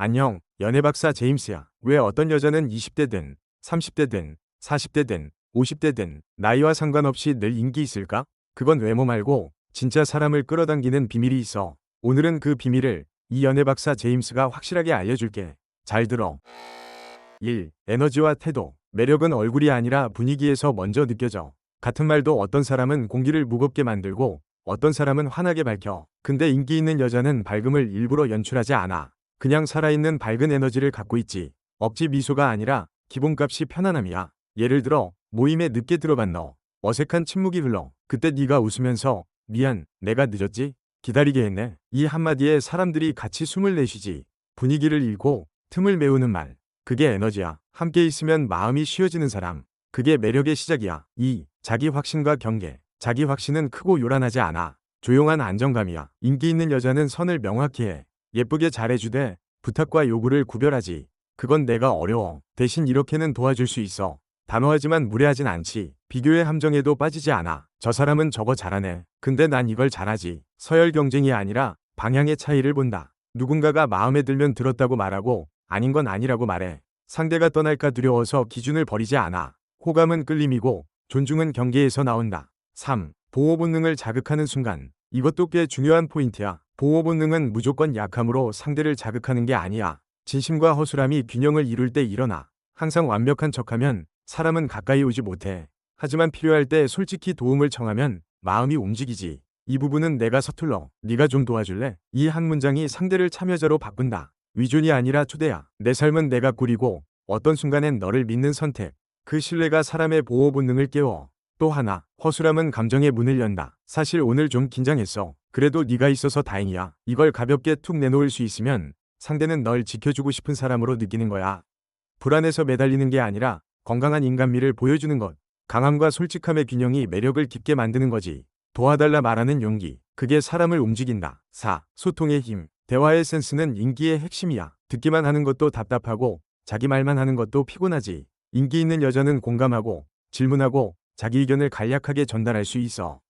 안녕, 연애박사 제임스야. 왜 어떤 여자는 20대든, 30대든, 40대든, 50대든, 나이와 상관없이 늘 인기 있을까? 그건 외모 말고, 진짜 사람을 끌어당기는 비밀이 있어. 오늘은 그 비밀을 이 연애박사 제임스가 확실하게 알려줄게. 잘 들어. 1. 에너지와 태도. 매력은 얼굴이 아니라 분위기에서 먼저 느껴져. 같은 말도 어떤 사람은 공기를 무겁게 만들고, 어떤 사람은 환하게 밝혀. 근데 인기 있는 여자는 밝음을 일부러 연출하지 않아. 그냥 살아있는 밝은 에너지를 갖고 있지. 억지 미소가 아니라 기본값이 편안함이야. 예를 들어 모임에 늦게 들어간 너. 어색한 침묵이 흘러. 그때 네가 웃으면서 미안 내가 늦었지? 기다리게 했네. 이 한마디에 사람들이 같이 숨을 내쉬지. 분위기를 읽고 틈을 메우는 말. 그게 에너지야. 함께 있으면 마음이 쉬어지는 사람. 그게 매력의 시작이야. 2. 자기 확신과 경계. 자기 확신은 크고 요란하지 않아. 조용한 안정감이야. 인기 있는 여자는 선을 명확히 해. 예쁘게 잘해주되 부탁과 요구를 구별하지. 그건 내가 어려워. 대신 이렇게는 도와줄 수 있어. 단호하지만 무례하진 않지. 비교의 함정에도 빠지지 않아. 저 사람은 저거 잘하네. 근데 난 이걸 잘하지. 서열 경쟁이 아니라 방향의 차이를 본다. 누군가가 마음에 들면 들었다고 말하고 아닌 건 아니라고 말해. 상대가 떠날까 두려워서 기준을 버리지 않아. 호감은 끌림이고 존중은 경계에서 나온다. 3. 보호 본능을 자극하는 순간. 이것도 꽤 중요한 포인트야. 보호 본능은 무조건 약함으로 상대를 자극하는 게 아니야. 진심과 허술함이 균형을 이룰 때 일어나. 항상 완벽한 척하면 사람은 가까이 오지 못해. 하지만 필요할 때 솔직히 도움을 청하면 마음이 움직이지. 이 부분은 내가 서툴러. 네가 좀 도와줄래? 이 한 문장이 상대를 참여자로 바꾼다. 위존이 아니라 초대야. 내 삶은 내가 꾸리고 어떤 순간엔 너를 믿는 선택. 그 신뢰가 사람의 보호 본능을 깨워. 또 하나, 허술함은 감정의 문을 연다. 사실 오늘 좀 긴장했어. 그래도 네가 있어서 다행이야. 이걸 가볍게 툭 내놓을 수 있으면 상대는 널 지켜주고 싶은 사람으로 느끼는 거야. 불안해서 매달리는 게 아니라 건강한 인간미를 보여주는 것. 강함과 솔직함의 균형이 매력을 깊게 만드는 거지. 도와달라 말하는 용기. 그게 사람을 움직인다. 4. 소통의 힘. 대화의 센스는 인기의 핵심이야. 듣기만 하는 것도 답답하고 자기 말만 하는 것도 피곤하지. 인기 있는 여자는 공감하고 질문하고 자기 의견을 간략하게 전달할 수 있어.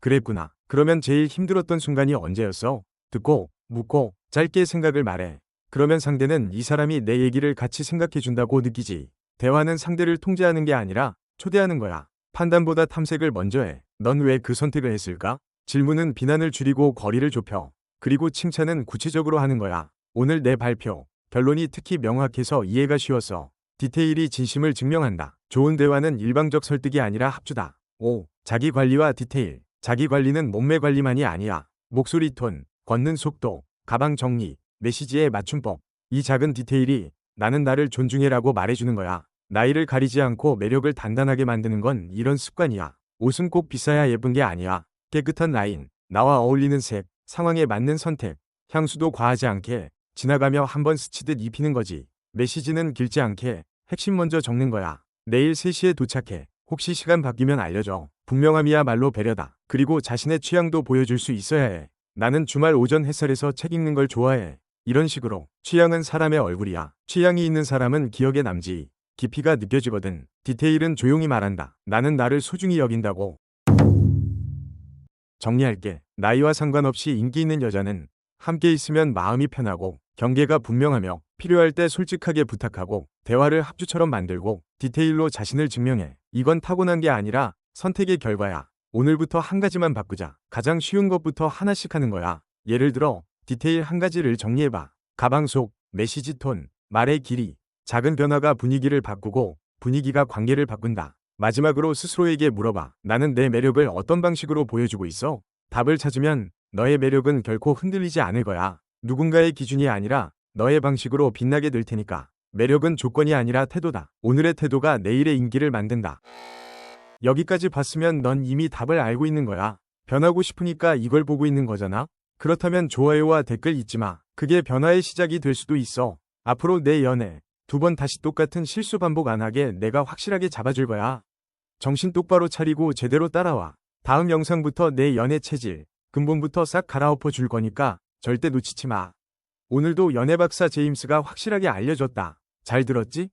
그랬구나. 그러면 제일 힘들었던 순간이 언제였어? 듣고, 묻고, 짧게 생각을 말해. 그러면 상대는 이 사람이 내 얘기를 같이 생각해 준다고 느끼지. 대화는 상대를 통제하는 게 아니라 초대하는 거야. 판단보다 탐색을 먼저 해. 넌 왜 그 선택을 했을까? 질문은 비난을 줄이고 거리를 좁혀. 그리고 칭찬은 구체적으로 하는 거야. 오늘 내 발표. 결론이 특히 명확해서 이해가 쉬웠어. 디테일이 진심을 증명한다. 좋은 대화는 일방적 설득이 아니라 합주다. 5. 자기 관리와 디테일. 자기 관리는 몸매 관리만이 아니야. 목소리 톤, 걷는 속도, 가방 정리, 메시지의 맞춤법. 이 작은 디테일이 나는 나를 존중해라고 말해주는 거야. 나이를 가리지 않고 매력을 단단하게 만드는 건 이런 습관이야. 옷은 꼭 비싸야 예쁜 게 아니야. 깨끗한 라인, 나와 어울리는 색, 상황에 맞는 선택, 향수도 과하지 않게 지나가며 한번 스치듯 입히는 거지. 메시지는 길지 않게 핵심 먼저 적는 거야. 내일 3시에 도착해. 혹시 시간 바뀌면 알려줘. 분명함이야말로 배려다. 그리고 자신의 취향도 보여줄 수 있어야 해. 나는 주말 오전 햇살에서 책 읽는 걸 좋아해. 이런 식으로 취향은 사람의 얼굴이야. 취향이 있는 사람은 기억에 남지. 깊이가 느껴지거든. 디테일은 조용히 말한다. 나는 나를 소중히 여긴다고. 정리할게. 나이와 상관없이 인기 있는 여자는 함께 있으면 마음이 편하고 경계가 분명하며 필요할 때 솔직하게 부탁하고 대화를 합주처럼 만들고 디테일로 자신을 증명해. 이건 타고난 게 아니라 선택의 결과야. 오늘부터 한 가지만 바꾸자. 가장 쉬운 것부터 하나씩 하는 거야. 예를 들어 디테일 한 가지를 정리해봐. 가방 속, 메시지 톤, 말의 길이. 작은 변화가 분위기를 바꾸고 분위기가 관계를 바꾼다. 마지막으로 스스로에게 물어봐. 나는 내 매력을 어떤 방식으로 보여주고 있어? 답을 찾으면 너의 매력은 결코 흔들리지 않을 거야. 누군가의 기준이 아니라 너의 방식으로 빛나게 될 테니까. 매력은 조건이 아니라 태도다. 오늘의 태도가 내일의 인기를 만든다. 여기까지 봤으면 넌 이미 답을 알고 있는 거야. 변하고 싶으니까 이걸 보고 있는 거잖아? 그렇다면 좋아요와 댓글 잊지 마. 그게 변화의 시작이 될 수도 있어. 앞으로 내 연애, 두 번 다시 똑같은 실수 반복 안 하게 내가 확실하게 잡아줄 거야. 정신 똑바로 차리고 제대로 따라와. 다음 영상부터 내 연애 체질, 근본부터 싹 갈아엎어 줄 거니까 절대 놓치지 마. 오늘도 연애 박사 제임스가 확실하게 알려줬다. 잘 들었지?